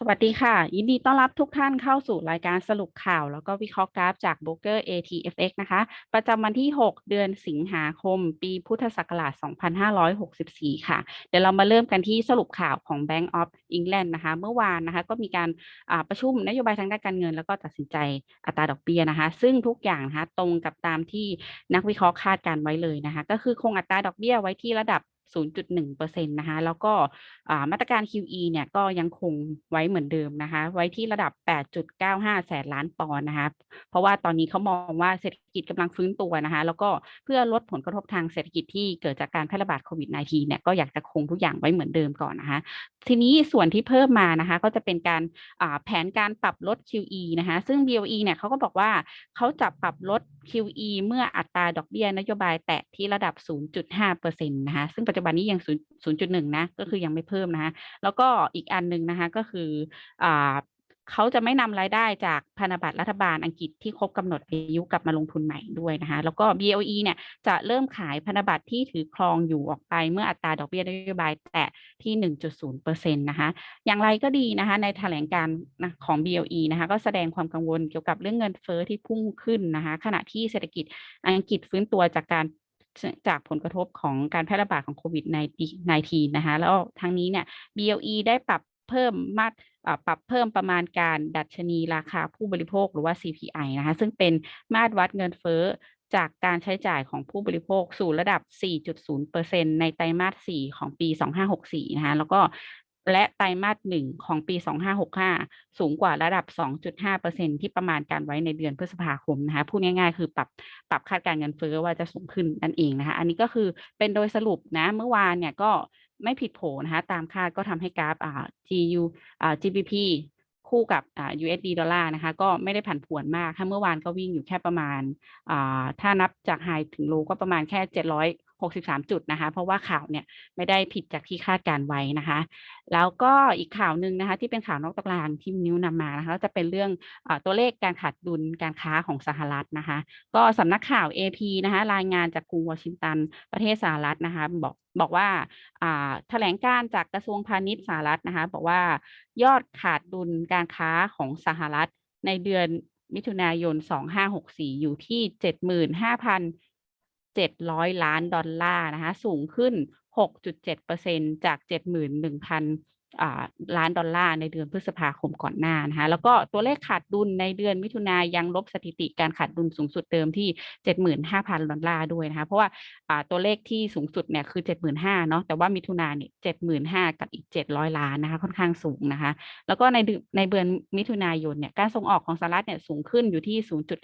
สวัสดีค่ะ ยินดีต้อนรับทุกท่านเข้าสู่รายการสรุปข่าว แล้วก็วิเคราะห์กราฟจากโบรกเกอร์ ATFX นะคะ ประจำวันที่ 6 เดือนสิงหาคม ปีพุทธศักราช 2564 ค่ะ เดี๋ยวเรามาเริ่มกันที่สรุปข่าวของ Bank of England นะคะ เมื่อวานนะคะก็มีการประชุมนโยบายทางด้านการเงิน แล้วก็ตัดสินใจอัตราดอกเบี้ยนะคะ ซึ่งทุกอย่างนะคะตรงกับตามที่นักวิเคราะห์คาดการไว้เลยนะคะ ก็คือคงอัตราดอกเบี้ยไว้ที่ระดับ 0.1%นะคะ แล้วก็มาตรการ QE เนี่ยก็ยังคงไว้เหมือนเดิมนะคะ ไว้ที่ระดับ 8.95 แสนล้านปอนด์นะคะ เพราะว่าตอนนี้เขามองว่าเศรษฐกิจกำลังฟื้นตัวนะคะ แล้วก็เพื่อลดผลกระทบทางเศรษฐกิจที่เกิดจากการแพร่ระบาดโควิด -19 เนี่ยก็อยากจะคงทุกอย่างไว้เหมือนเดิมก่อนนะคะ ทีนี้ส่วนที่เพิ่มมานะคะ ก็จะเป็นการแผนการปรับลด QE นะคะ ซึ่ง BOE เนี่ยเขาก็บอกว่าเขาจะปรับลด QE เมื่ออัตราดอกเบี้ยนโยบายแตะที่ระดับ 0.5%นะคะ ซึ่งปัจจุจุบันนี้ยัง0.1นะก็คือยังไม่เพิ่มนะคะแล้วก็อีกอันหนึ่งนะคะก็คืออ่าเขาจะไม่นำรายได้จากพันธบัตรรัฐบาลอังกฤษที่ครบกำหนดอายุกลับมาลงทุนใหม่ด้วยนะคะ แล้วก็ BOE เนี่ยจะเริ่มขายพันธบัตรที่ถือครองอยู่ออกไปเมื่ออัตราดอกเบี้ยนโยบายแตะที่ 1.0%นะคะอย่างไรก็ดีนะคะในแถลงการนะของ BOE นะคะก็แสดงความกังวลเกี่ยวกับเรื่องเงินเฟ้อที่พุ่งขึ้นนะคะขณะที่เศรษฐกิจอังกฤษฟื้นตัวจากการ จากผลกระทบของการแพร่ระบาดของโควิด -19 นะคะแล้วทั้งนี้เนี่ย BLE ได้ปรับเพิ่มมาตรปรับเพิ่มประมาณการดัชนีราคาผู้บริโภคหรือว่า CPI นะคะ ซึ่งเป็นมาตรวัดเงินเฟ้อจากการใช้จ่ายของผู้บริโภคสู่ระดับ 4.0%ในไตรมาส 4 ของปี 2564 นะคะ แล้วก็ และไตรมาสหนึ่งของปี 2565 สูงกว่าระดับ 2.5%ที่ประมาณการไว้ในเดือนพฤษภาคมนะคะพูดง่ายๆ คือปรับปรับคาดการเงินเฟ้อว่าจะสูงขึ้นนั่นเองนะคะ อันนี้ก็คือเป็นโดยสรุปนะเมื่อวานเนี่ยก็ไม่ผิดโผนะคะตามคาดก็ทำให้กราฟอ่า GU อ่า GBP คู่กับอ่า USD ดอลลาร์นะคะ ก็ไม่ได้ผันผวนมาก ถ้าเมื่อวานก็วิ่งอยู่แค่ประมาณอ่าถ้านับจากไฮถึงโลก็ประมาณแค่700 63 จุดนะคะ เพราะว่าข่าวเนี่ยไม่ได้ผิดจากที่คาดการไว้นะคะ แล้วก็อีกข่าวหนึ่งนะคะ ที่เป็นข่าวนอกตารางที่นิ้วนำมานะคะจะเป็นเรื่องอตัวเลขการขาดดุลการค้าของสหรัฐนะคะ ก็สำนักข่าว AP นะคะรายงานจากกรุงวอชิงตันประเทศสหรัฐนะคะบอกบอกว่าแถลงการจากกระทรวงพาณิชย์สหรัฐนะคะ บอกว่ายอดขาดดุลการค้าของสหรัฐในเดือนมิถุนายน 2564 อยู่ที่ 75,000 700 ล้านดอลลาร์นะคะ สูงขึ้น 6.7%จาก 71,000 ล้านดอลลาร์ในเดือนพฤษภาคมก่อนหน้านะคะแล้วก็ตัวเลขขาดดุลในเดือนมิถุนายังลบสถิติการขาดดุลสูงสุดเดิมที่ 75,000 ดอลลาร์ด้วยนะคะเพราะว่าตัวเลขที่สูงสุดเนี่ยคือ 75,000เนาะแต่ว่ามิถุนาเนี่ย75,000 กับอีก 700 ล้านนะคะค่อนข้างสูงนะคะแล้วก็ในในเดือนมิถุนายนเนี่ยการส่งออกของสหรัฐเนี่ยสูงขึ้นอยู่ที่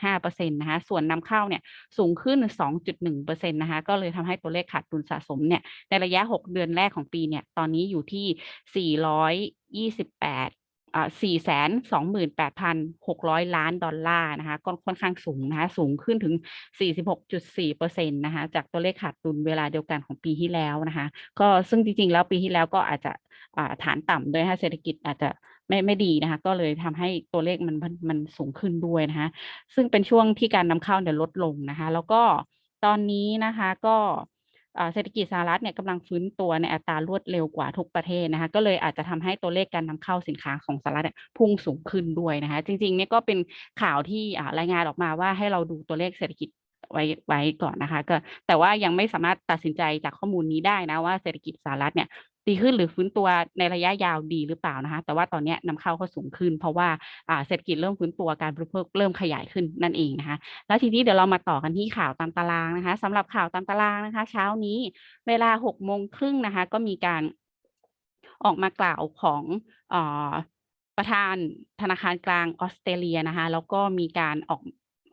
0.5%นะคะส่วนนำเข้าเนี่ยสูงขึ้น 2.1%นะคะก็เลยทำให้ตัวเลขขาดดุลสะสมเนี่ยในระยะ 6 เดือนแรกของปีเนี่ยตอนนี้อยู่ที่ร้อยยี่สิบแปดอ่าสี่แสนสองหมื่นแปดพันหกร้อยล้านดอลลาร์นะคะก็ค่อนข้างสูงนะคะสูงขึ้นถึงสี่สิบหกจุดสี่เปอร์เซ็นต์นะคะจากตัวเลขขาดดุลเวลาเดียวกันของปีที่แล้วนะคะก็ซึ่งจริง ๆ แล้วปีที่แล้วก็อาจจะอ่าฐานต่ำด้วยะเศรษฐกิจอาจจะไม่ไม่ดีนะคะ ก็เลยทำให้ตัวเลขมันมันสูงขึ้นด้วยนะคะซึ่งเป็นช่วงที่การนำเข้าเนี่ยลดลงนะคะ แล้วก็ตอนนี้นะคะก็ เศรษฐกิจสหรัฐเนี่ยกำลังฟื้นตัวในอัตรารวดเร็วกว่าทุกประเทศนะคะก็เลยอาจจะทำให้ตัวเลขการนำเข้าสินค้าของสหรัฐพุ่งสูงขึ้นด้วยนะคะจริงๆเนี่ยก็เป็นข่าวที่รายงานออกมาว่าให้เราดูตัวเลขเศรษฐกิจ ไว้ไว้ก่อนนะคะ ก็แต่ว่ายังไม่สามารถตัดสินใจจากข้อมูลนี้ได้นะว่าเศรษฐกิจสหรัฐเนี่ยดีขึ้นหรือฟื้นตัวในระยะยาวดีหรือเปล่านะคะ แต่ว่าตอนนี้นำเข้าก็สูงขึ้น เพราะว่าเศรษฐกิจเริ่มฟื้นตัวการบริโภคเริ่มขยายขึ้นนั่นเองนะคะ แล้วทีนี้เดี๋ยวเรามาต่อกันที่ข่าวตามตารางนะคะสำหรับข่าวตามตารางนะคะ เช้านี้เวลาหกโมงครึ่งนะคะ ก็มีการออกมากล่าวของอประธานธนาคารกลางออสเตรเลียนะคะ แล้วก็มีการออก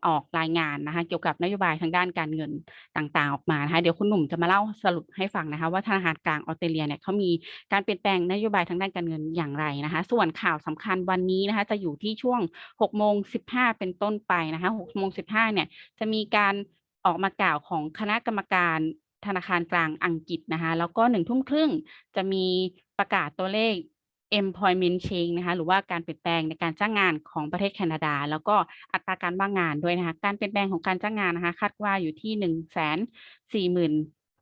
ออกรายงานนะคะเกี่ยวกับนโยบายทางด้านการเงินต่างๆ ออกมานะคะเดี๋ยวคุณหนุ่มจะมาเล่าสรุปให้ฟังนะคะว่าธนาคารกลางออสเตรเลียเนี่ยเขามีการเปลี่ยนแปลงนโยบายทางด้านการเงินอย่างไรนะคะ ส่วนข่าวสำคัญวันนี้นะคะจะอยู่ที่ช่วง6โมง15 เป็นต้นไปนะคะ6โมง15เนี่ยจะมีการออกมากล่าวของคณะกรรมการธนาคารกลางอังกฤษนะคะแล้วก็หนึ่งทุ่มครึ่งจะมีประกาศตัวเลข employment change นะคะหรือว่าการเปลี่ยนแปลงในการจ้างงานของประเทศแคนาดา แล้วก็อัตราการว่างงานด้วยนะคะการเปลี่ยนแปลงของการจ้างงานนะคะคาดว่าอยู่ที่หนึ่งแสนสี่หมื่น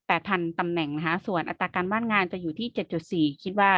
8,000 ตำแหน่งนะคะ ส่วนอัตราการว่างงานจะอยู่ที่ 7.4 คิดว่า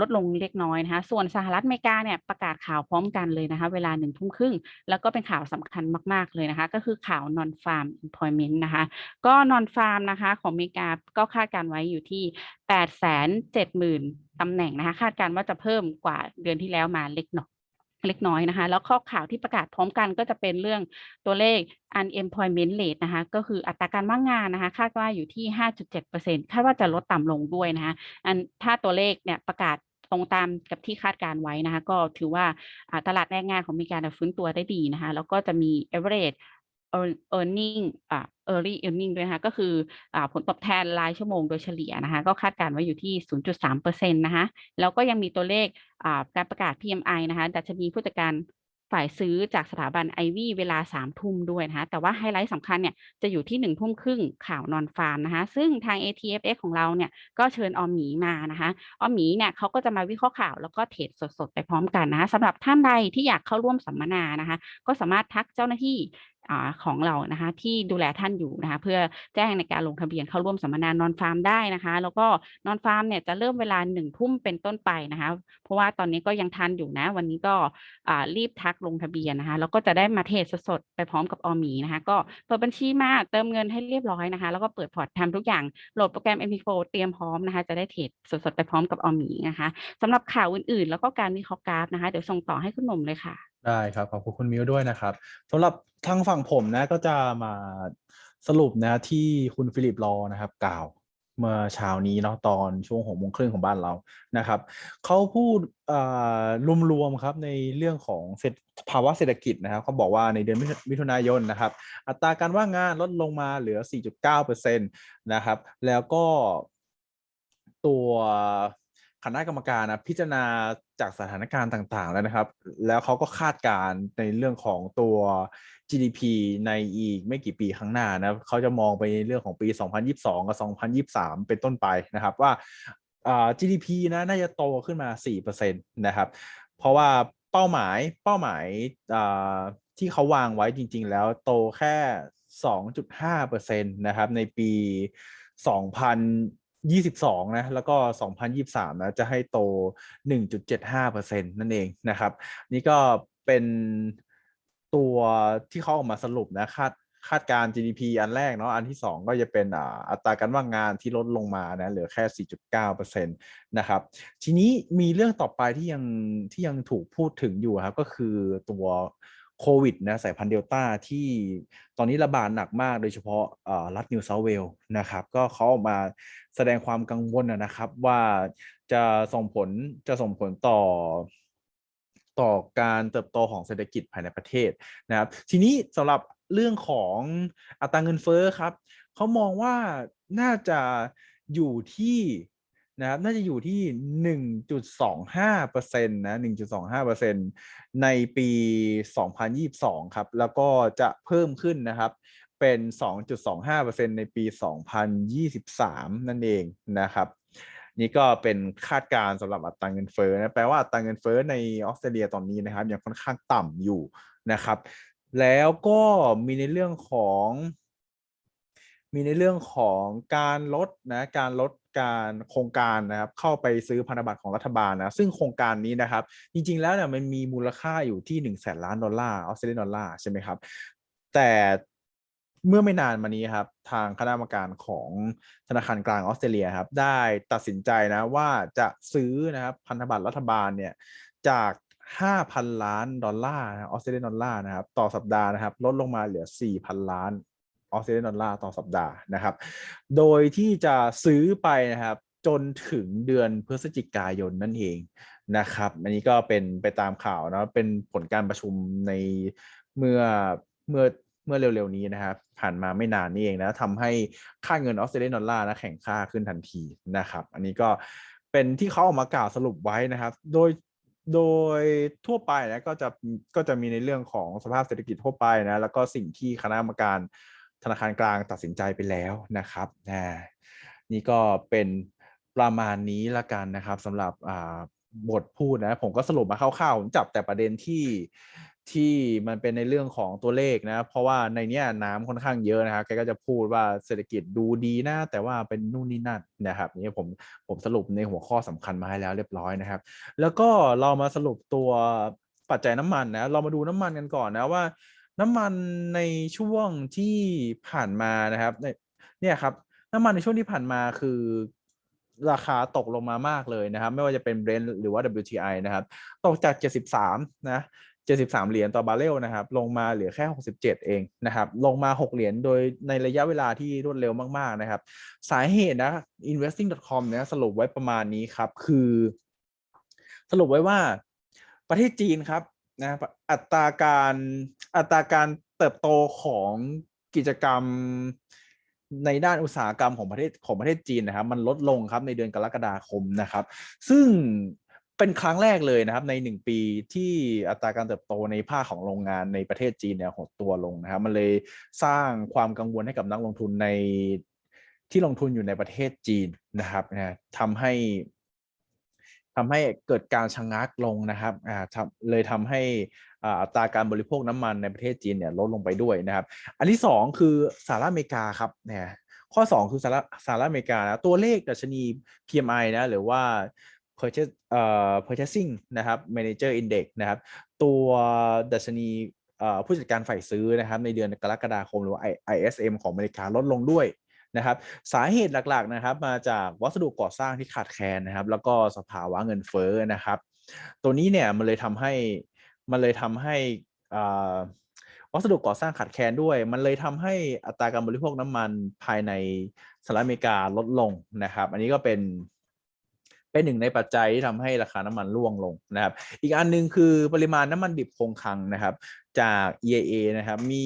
ลดลงเล็กน้อยนะคะ ส่วนสหรัฐอเมริกาเนี่ยประกาศข่าวพร้อมกันเลยนะคะ เวลา1ทุ่มครึ่ง แล้วก็เป็นข่าวสำคัญมาก ๆ เลยนะคะ ก็คือข่าว non farm employment นะคะ ก็ non farm นะคะของอเมริกาก็คาดการไว้อยู่ที่ 870,000ตำแหน่งนะคะ คาดการว่าจะเพิ่มกว่าเดือนที่แล้วมาเล็กน้อย เล็กน้อยนะคะ แล้วข้อข่าวที่ประกาศพร้อมกันก็จะเป็นเรื่องตัวเลข unemployment rate นะคะ ก็คืออัตราการว่างงานนะคะ คาดว่าอยู่ที่ 5.7%คาดว่าจะลดต่ำลงด้วยนะคะ อันถ้าตัวเลขเนี่ยประกาศตรงตามกับที่คาดการไว้นะคะ ก็ถือว่าตลาดแรงงานของมีการฟื้นตัวได้ดีนะคะ แล้วก็จะมี average earn earning อ่า early earning ด้วยนะคะก็คืออ่าผลตอบแทนรายชั่วโมงโดยเฉลี่ยนะคะ ก็คาดการณ์ไว้อยู่ที่ 0.3%นะคะแล้วก็ยังมีตัวเลขอ่าการประกาศ PMI นะคะดัชนีผู้จัดการฝ่ายซื้อจากสถาบัน Ivy เวลา3ทุ่มด้วยนะคะแต่ว่าไฮไลท์สำคัญเนี่ยจะอยู่ที่1ทุ่มครึ่งข่าวนอนฟาร์มนะคะซึ่งทาง ATFX ของเราเนี่ยก็เชิญออมหมีมานะคะออมหมีเนี่ยเขาก็จะมาวิเคราะห์ข่าวแล้วก็เทรดสดๆ ไปพร้อมกันนะคะสำหรับท่านใดที่อยากเข้าร่วมสัมมนานะคะ ก็สามารถทักเจ้าหน้าที่ อของเรานะคะที่ดูแลท่านอยู่นะคะเพื่อแจ้งในการลงทะเบียนเข้าร่วมสัมมนานอนฟาร์มได้นะคะ แล้วก็นอนฟาร์มเนี่ยจะเริ่มเวลา1ทุ่มเป็นต้นไปนะคะ เพราะว่าตอนนี้ก็ยังทันอยู่นะ วันนี้ก็รีบทักลงทะเบียนนะคะ แล้วก็จะได้มาเทรดสดๆไปพร้อมกับออมีนะคะ ก็เปิดบัญชีมาเติมเงินให้เรียบร้อยนะคะ แล้วก็เปิดพอร์ตทำทุกอย่างโหลดโปรแกรม MP4 เตรียมพร้อมนะคะ จะได้เทรดสดๆไปพร้อมกับออมหมีนะคะสำหรับข่าวอื่นๆ แล้วก็การวิเคราะห์กราฟนะคะ เดี๋ยวส่งต่อให้คุณหนุ่มเลยค่ะได้ครับ ขอบคุณคุณมิวด้วยนะครับสำหรับทางฝั่งผมนะก็จะมาสรุปนะที่คุณฟิลิปรอนะครับ กล่าวเมื่อเช้านี้เนาะตอนช่วงหกโมงครึ่งของบ้านเรานะครับเขาพูดรวมๆครับในเรื่องของเศรษฐภาวะเศรษฐกิจนะครับเขาบอกว่าในเดือนมิถุนายนนะครับ อัตราการว่างงานลดลงมาเหลือ 4.9%นะครับ แล้วก็ตัว คณะกรรมการนะพิจารณาจากสถานการณ์ต่างๆแล้วนะครับ แล้วเขาก็คาดการณ์ในเรื่องของตัว GDP ในอีกไม่กี่ปีข้างหน้านะเขาจะมองไปในเรื่องของปี 2022 กับ 2023 เป็นต้นไปนะครับว่า GDP นะน่าจะโตขึ้นมา 4%นะครับ เพราะว่าเป้าหมายเป้าหมายที่เขาวางไว้จริง ๆ แล้วโตแค่ 2.5%นะครับในปี 2022 นะ แล้วก็ 2023 นะ จะให้โต 1.75%นั่นเองนะครับ นี่ก็เป็นตัวที่เขาออกมาสรุปนะคาดคาดการ GDP อันแรกเนาะอันที่ 2 ก็จะเป็นอัตราการว่างงานที่ลดลงมานะเหลือแค่ 4.9%นะครับ ทีนี้มีเรื่องต่อไปที่ยังที่ยังถูกพูดถึงอยู่ครับ ก็คือตัว โควิดนะสายพันธุ์เดลต้าที่ตอนนี้ระบาดหนักมากโดยเฉพาะรัฐนิวเซาเวลนะครับ ก็เขาออกมาแสดงความกังวลนะครับว่าจะส่งผลจะส่งผลต่อต่อการเติบโตของเศรษฐกิจภายในประเทศนะครับ ทีนี้สำหรับเรื่องของอัตราเงินเฟ้อครับเขามองว่าน่าจะอยู่ที่ นะครับน่าจะอยู่ที่ 1.25%นะ 1.25%ในปี 2022 ครับ แล้วก็จะเพิ่มขึ้นนะครับ เป็น 2.25%ในปี 2023 นั่นเองนะครับ นี่ก็เป็นคาดการณ์สำหรับอัตราเงินเฟ้อนะ แปลว่าอัตราเงินเฟ้อในออสเตรเลียตอนนี้นะครับยังค่อนข้างต่ำอยู่นะครับ แล้วก็มีในเรื่องของมีในเรื่องของการลดนะการลด การโครงการนะครับเข้าไปซื้อพันธบัตรของรัฐบาลนะซึ่งโครงการนี้นะครับ จริง ๆ แล้วเนี่ยมันมีมูลค่าอยู่ที่1นึ่งแสนล้านดอลลาร์ออสเตรเลียดอลลาร์ใช่ไหมครับ แต่เมื่อไม่นานมานี้ครับ ทางคณะกรรมการของธนาคารกลางออสเตรเลียครับ ได้ตัดสินใจนะว่าจะซื้อนะครับพันธบัตรรัฐบาลเนี่ยจาก5,000 ล้านดอลลาร์ออสเตรเลียดอลลาร์นะครับ ต่อสัปดาห์นะครับ ลดลงมาเหลือ 4,000 ล้าน ออสเตรเลียดอลลาร์ต่อสัปดาห์นะครับ โดยที่จะซื้อไปนะครับจนถึงเดือนพฤศจิกายนนั่นเองนะครับอันนี้ก็เป็นไปตามข่าวนะเป็นผลการประชุมในเมื่อเมื่อเมื่อเร็วๆนี้นะครับ ผ่านมาไม่นานนี้เองนะทำให้ค่าเงินออสเตรเลียดอลลาร์นะแข่งค่าขึ้นทันทีนะครับ อันนี้ก็เป็นที่เขาออกมากล่าวสรุปไว้นะครับ โดยโดยทั่วไปนะก็จะก็จะมีในเรื่องของสภาพเศรษฐกิจทั่วไปนะแล้วก็สิ่งที่คณะกรรมการ ธนาคารกลางตัดสินใจไปแล้วนะครับนะนี่ก็เป็นประมาณนี้ละกันนะครับสำหรับบทพูดนะผมก็สรุปมาคร่าวๆผมจับแต่ประเด็นที่ที่มันเป็นในเรื่องของตัวเลขนะ เพราะว่าในเนี้ยน้ำค่อนข้างเยอะนะครับแกก็จะพูดว่าเศรษฐกิจดูดีนะ แต่ว่าเป็นนู่นนี่นั่นนะครับนี่ผมผมสรุปในหัวข้อสำคัญมาให้แล้วเรียบร้อยนะครับ แล้วก็เรามาสรุปตัวปัจจัยน้ำมันนะ เรามาดูน้ำมันกันก่อนนะว่า น้ำมันในช่วงที่ผ่านมานะครับเนี่ยครับ น้ำมันในช่วงที่ผ่านมาคือราคาตกลงมามากเลยนะครับ ไม่ว่าจะเป็น Brent หรือว่า WTI นะครับ ตกจาก 73 นะ 73 เหรียญต่อบาร์เรลนะครับ ลงมาเหลือแค่ 67 เองนะครับ ลงมา 6 เหรียญโดยในระยะเวลาที่รวดเร็วมาก ๆ นะครับ สาเหตุนะ investing.com เนี่ยสรุปไว้ประมาณนี้ครับ คือ สรุปไว้ว่าประเทศจีนครับนะอัตราการ อัตราการเติบโตของกิจกรรมในด้านอุตสาหกรรมของประเทศของประเทศจีนนะครับ มันลดลงครับในเดือนกรกฎาคมนะครับ ซึ่งเป็นครั้งแรกเลยนะครับในหนึ่งปีที่อัตราการเติบโตในภาคของโรงงานในประเทศจีนเนี่ยหดตัวลงนะครับมันเลยสร้างความกังวลให้กับนักลงทุนในที่ลงทุนอยู่ในประเทศจีนนะครับนะทำให้ ทำให้เกิดการชะงักลงนะครับอ่าเลยทำให้อัตราการบริโภคน้ำมันในประเทศจีนเนี่ยลดลงไปด้วยนะครับ อันที่สองคือสหรัฐอเมริกาครับเนี่ยข้อ 2 คือสหรัฐสหรัฐอเมริกานะตัวเลขดัชนี PMI นะหรือว่า purchase เอ่อ purchasing นะครับ manager index นะครับตัวดัชนีผู้จัดการฝ่ายซื้อนะครับในเดือนกรกฎาคมหรือ ISM ของอเมริกาลดลงด้วย นะครับสาเหตุหลักๆนะครับมาจากวัสดุก่อสร้างที่ขาดแคลนนะครับ แล้วก็สภาวะเงินเฟ้อนะครับ ตัวนี้เนี่ยมันเลยทำให้มันเลยทำให้วัสดุก่อสร้างขาดแคลนด้วย มันเลยทำให้อัตราการบริโภคน้ำมันภายในสหรัฐอเมริกาลดลงนะครับ อันนี้ก็เป็นเป็นหนึ่งในปัจจัยที่ทำให้ราคาน้ำมันร่วงลงนะครับ อีกอันหนึงคือปริมาณน้ำมันดิบคงคลังนะครับ จาก EIA นะครับมี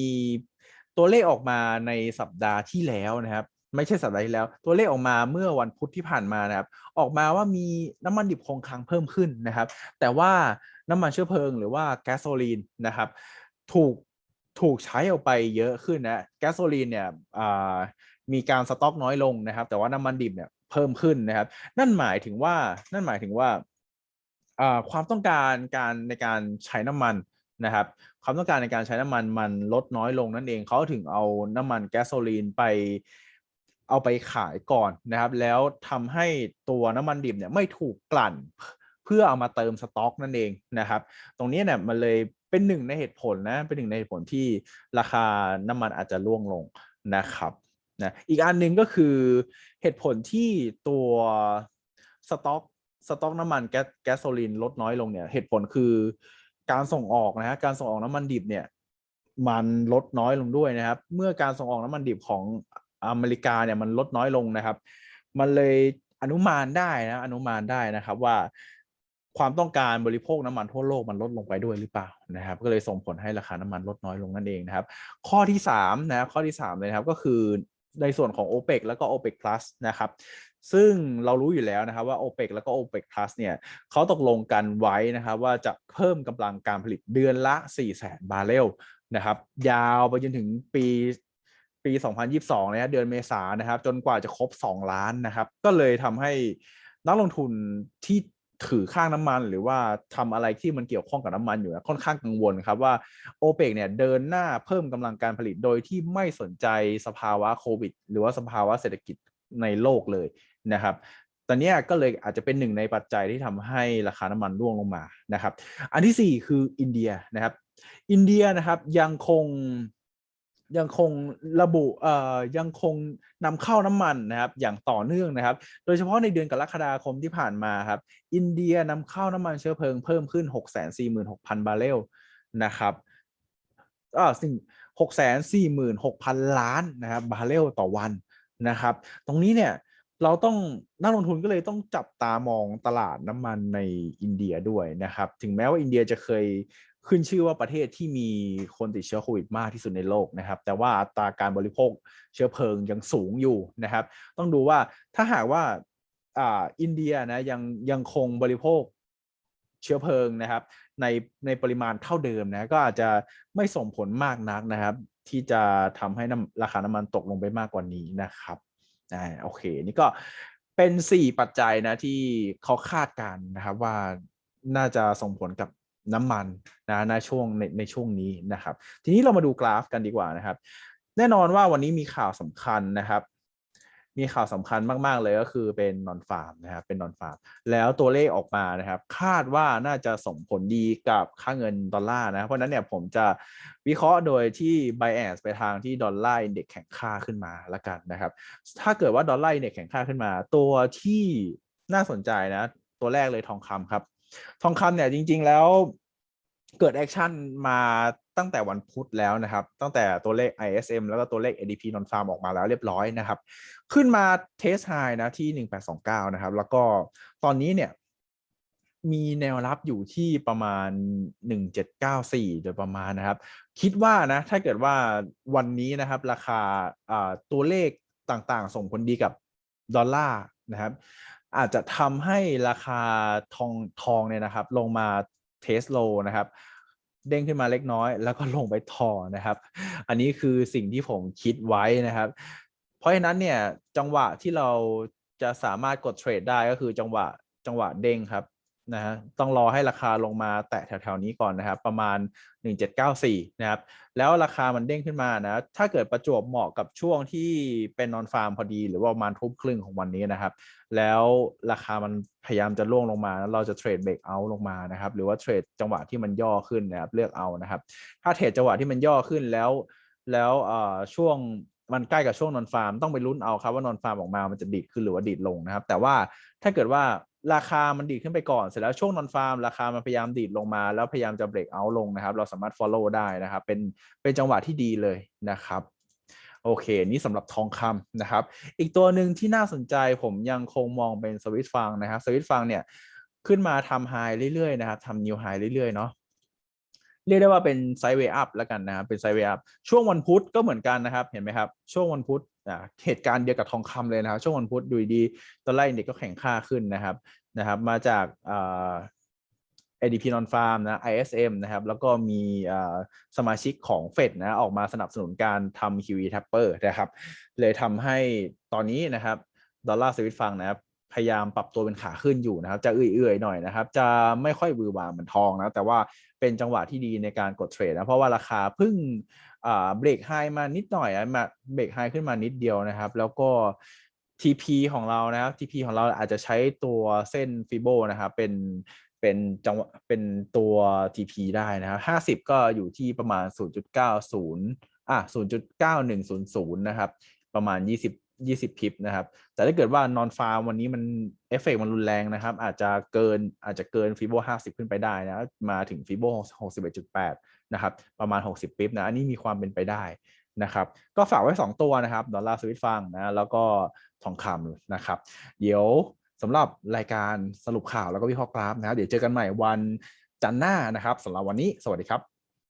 ตัวเลขออกมาในสัปดาห์ที่แล้วนะครับ ไม่ใช่สัปดาห์ที่แล้ว ตัวเลขออกมาเมื่อวันพุธที่ผ่านมานะครับ ออกมาว่ามีน้ำมันดิบคงคลังเพิ่มขึ้นนะครับ แต่ว่าน้ำมันเชื้อเพลิงหรือว่าแก๊สโซลีนนะครับ ถูกถูกใช้ออกไปเยอะขึ้นนะแก๊สโซลีนเนี่ยมีการสต็อกน้อยลงนะครับ แต่ว่าน้ำมันดิบเนี่ยเพิ่มขึ้นนะครับ นั่นหมายถึงว่านั่นหมายถึงว่าอ่าความต้องการการในการใช้น้ำมันนะครับความต้องการในการใช้น้ำมันมันลดน้อยลงนั่นเองเขาถึงเอาน้ำมันแก๊สโซลีนไป เอาไปขายก่อนนะครับ แล้วทำให้ตัวน้ำมันดิบเนี่ยไม่ถูกกลั่นเพื่อเอามาเติมสต็อกนั่นเองนะครับ ตรงนี้เนี่ยมันเลยเป็นหนึ่งในเหตุผลนะ เป็นหนึ่งในเหตุผลที่ราคาน้ำมันอาจจะร่วงลงนะครับนะอีกอันหนึ่งก็คือเหตุผลที่ตัวสต็อกสต็อกน้ำมันแก๊สแก๊สโซลีนลดน้อยลงเนี่ยเหตุผลคือการส่งออกนะฮะการส่งออกน้ำมันดิบเนี่ยมันลดน้อยลงด้วยนะครับ เมื่อการส่งออกน้ำมันดิบของ อเมริกาเนี่ยมันลดน้อยลงนะครับ มันเลยอนุมานได้นะอนุมานได้นะครับว่าความต้องการบริโภคน้ำมันทั่วโลกมันลดลงไปด้วยหรือเปล่านะครับ ก็เลยส่งผลให้ราคาน้ำมันลดน้อยลงนั่นเองนะครับ ข้อที่3นะข้อที่3เลยนะครับก็คือในส่วนของ o p e ปแล้วก็ o p e ป plus นะครับ ซึ่งเรารู้อยู่แล้วนะครับว่า o p e ปแล้วก็ o p e ป plus เนี่ยเขาตกลงกันไว้นะครับว่าจะเพิ่มกำลังการผลิตเดือนละ 4 0 0 0 0 0 บาร์เรลนะครับ ยาวไปจนถึงปี ปี 2022นะเดือนเมษายนนะครับ จนกว่าจะครบ 2 ล้านนะครับ ก็เลยทำให้นักลงทุนที่ถือข้างน้ำมันหรือว่าทำอะไรที่มันเกี่ยวข้องกับน้ำมันอยู่นะค่อนข้างกังวลครับว่าโอเปกเนี่ยเดินหน้าเพิ่มกำลังการผลิตโดยที่ไม่สนใจสภาวะโควิด หรือว่าสภาวะเศรษฐกิจในโลกเลยนะครับ ตอนนี้ก็เลยอาจจะเป็นหนึ่งในปัจจัยที่ทำให้ราคาน้ำมันร่วงลงมานะครับ อันที่ 4 คืออินเดียนะครับ อินเดียนะครับยังคง ยังคงระบุเอ่อยังคงนำเข้าน้ำมันนะครับอย่างต่อเนื่องนะครับ โดยเฉพาะในเดือนกรกฎาคมที่ผ่านมาครับ อินเดียนำเข้าน้ำมันเชื้อเพลิงเพิ่มขึ้น 646,000 บาร์เรลนะครับอ่าสิ่ง646,000 ล้านนะครับบาร์เรลต่อวันนะครับ ตรงนี้เนี่ยเราต้องนักลงทุนก็เลยต้องจับตามองตลาดน้ำมันในอินเดียด้วยนะครับ ถึงแม้ว่าอินเดียจะเคย ขึ้นชื่อว่าประเทศที่มีคนติดเชื้อโควิดมากที่สุดในโลกนะครับ แต่ว่าอัตราการบริโภคเชื้อเพลิงยังสูงอยู่นะครับ ต้องดูว่าถ้าหากว่าอ่าอินเดียนะยังยังคงบริโภคเชื้อเพลิงนะครับ ในในปริมาณเท่าเดิมนะก็อาจจะไม่ส่งผลมากนักนะครับ ที่จะทำให้น้ำราคาน้ำมันตกลงไปมากกว่านี้นะครับอ่าโอเคนี่ก็เป็น 4 ปัจจัยนะที่เขาคาดการณ์นะครับว่าน่าจะส่งผลกับ น้ำมันนะในช่วงในในช่วงนี้นะครับ ทีนี้เรามาดูกราฟกันดีกว่านะครับ แน่นอนว่าวันนี้มีข่าวสำคัญนะครับ มีข่าวสำคัญมาก ๆ เลยก็คือเป็นนอนฟาร์มนะครับเป็นนอนฟาร์มแล้วตัวเลขออกมานะครับ คาดว่าน่าจะส่งผลดีกับค่าเงินดอลลาร์นะ เพราะนั้นเนี่ยผมจะวิเคราะห์โดยที่ bias ไปทางที่ดอลลาร์อินเด็กแข็งค่าขึ้นมาละกันนะครับ ถ้าเกิดว่าดอลลาร์อินเด็กแข็งค่าขึ้นมา ตัวที่น่าสนใจนะ ตัวแรกเลยทองคำครับ ทองคำเนี่ยจริง ๆ แล้วเกิดแอคชั่นมาตั้งแต่วันพุธแล้วนะครับ ตั้งแต่ตัวเลข ISM แล้วก็ตัวเลข ADP non farm ออกมาแล้วเรียบร้อยนะครับ ขึ้นมาเทสไฮนะที่ 1829 นะครับ แล้วก็ตอนนี้เนี่ยมีแนวรับอยู่ที่ประมาณ 1794 โดยประมาณนะครับ คิดว่านะ ถ้าเกิดว่าวันนี้นะครับ ราคาอ่าตัวเลขต่างๆ ส่งผลดีกับดอลลาร์นะครับ อาจจะทำให้ราคาทองทองเนี่ยนะครับ ลงมาเทสโลนะครับ เด้งขึ้นมาเล็กน้อย แล้วก็ลงไปทอนะครับ อันนี้คือสิ่งที่ผมคิดไว้นะครับ เพราะฉะนั้นเนี่ยจังหวะที่เราจะสามารถกดเทรดได้ก็คือจังหวะจังหวะเด้งครับ นะฮะต้องรอให้ราคาลงมาแตะแถวๆนี้ก่อนนะครับ ประมาณ 1794 นะครับ แล้วราคามันเด้งขึ้นมานะถ้าเกิดประจวบเหมาะกับช่วงที่เป็นนอนฟาร์มพอดี หรือว่าประมาณทุ่มครึ่งของวันนี้นะครับ แล้วราคามันพยายามจะล่วงลงมาแล้วเราจะเทรดเบรกเอาลงมานะครับ หรือว่าเทรดจังหวะที่มันย่อขึ้นนะครับเลือกเอานะครับ ถ้าเทรดจังหวะที่มันย่อขึ้นแล้ว แล้วช่วงมันใกล้กับช่วงนอนฟาร์มต้องไปลุ้นเอาครับว่านอนฟาร์มออกมามันจะดีดขึ้นหรือว่าดีดลงนะครับ แต่ว่าถ้าเกิดว่า ราคามันดีดขึ้นไปก่อน เสร็จแล้วช่วงนอนฟาร์มราคามันพยายามดีดลงมา แล้วพยายามจะเบรกเอาลงนะครับ เราสามารถ follow ได้นะครับ เป็นเป็นจังหวะที่ดีเลยนะครับ โอเค นี่สำหรับทองคำนะครับ อีกตัวหนึ่งที่น่าสนใจผมยังคงมองเป็นสวิตฟังนะครับสวิตฟังเนี่ยขึ้นมาทำไฮเรื่อยๆนะครับทำนิวไฮเรื่อยๆเนาะ เรียกได้ว่าเป็นไซด์เวย์อัพแล้วกันนะครับเป็นไซด์เวย์อัพช่วงวันพุธก็เหมือนกันนะครับ เห็นไหมครับ ช่วงวันพุธเหตุการณ์เดียวกับทองคำเลยนะครับ ช่วงวันพุธดูดีตัวไล่เด็กก็แข่งค่าขึ้นนะครับนะครับ มาจากอ่า ADP non farm นะ ISM นะครับ แล้วก็มีสมาชิกของเฟดนะออกมาสนับสนุนการทำ QE taper นะครับ เลยทำให้ตอนนี้นะครับ ดอลลาร์สวิตฟังนะครับ พยายามปรับตัวเป็นขาขึ้นอยู่นะครับ จะเอื่อยๆหน่อยนะครับ จะไม่ค่อยบือวาเหมือนทองนะ แต่ว่า เป็นจังหวะที่ดีในการกดเทรดนะ เพราะว่าราคาเพิ่งเบรกไฮมานิดหน่อยนะมาเบรกไฮขึ้นมานิดเดียวนะครับ แล้วก็ TP ของเรานะครับ TP ของเราอาจจะใช้ตัวเส้นฟิโบนะครับเป็นเป็นจังหวะเป็นตัว TP ได้นะครับ50 ก็อยู่ที่ประมาณ 0.90อะ0.9100 นะครับ ประมาณ 20 20พิปนะครับ แต่ถ้าเกิดว่านอนฟาร์มวันนี้มันเอฟเฟกมันรุนแรงนะครับ อาจจะเกินอาจจะเกินฟิโบ50ขึ้นไปได้นะ มาถึงฟิโบ61.8นะครับ ประมาณ60พิปนะ อันนี้มีความเป็นไปได้นะครับ ก็ฝากไว้ 2 ตัวนะครับ ดอลลาร์สวิตฟังนะ แล้วก็ทองคำนะครับ เดี๋ยวสำหรับรายการสรุปข่าวแล้วก็วิเคราะห์กราฟนะครับเดี๋ยวเจอกันใหม่วันจันทร์หน้านะครับสำหรับวันนี้ สวัสดีครับ